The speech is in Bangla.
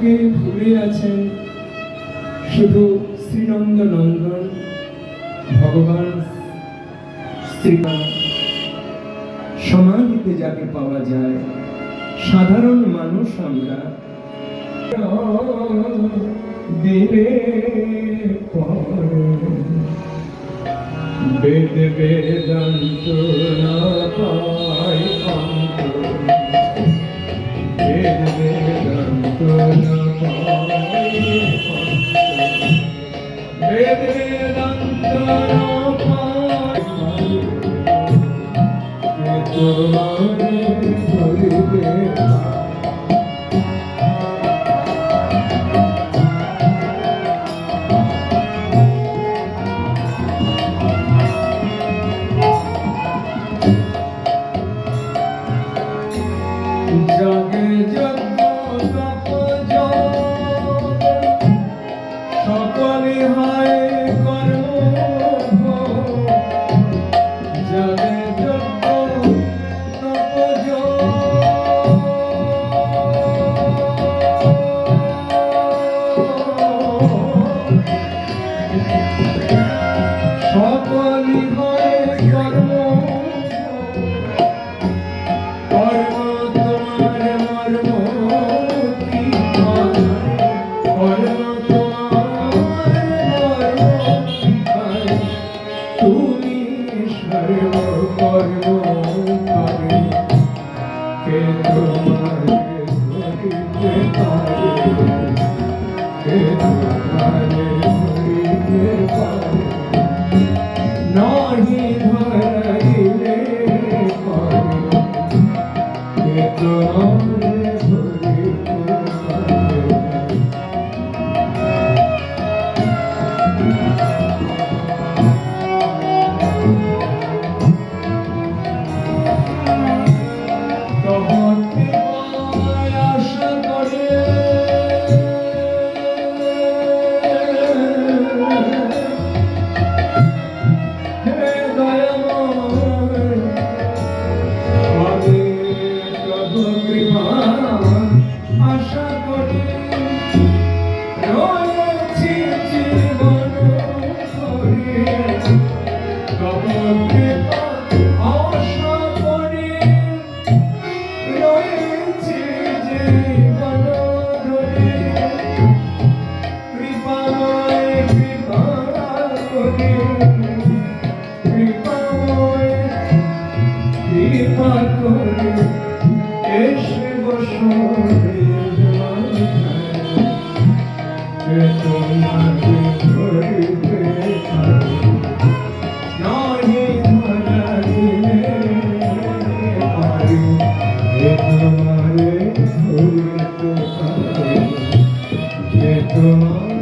কে ভুলে আছেন শুধু শ্রীনন্দ নন্দন ভগবান শ্রীমা সমাধিতে যাকে পাওয়া যায় সাধারণ মানুষ আমরা। বেদ বেদান্ত না Amen. Música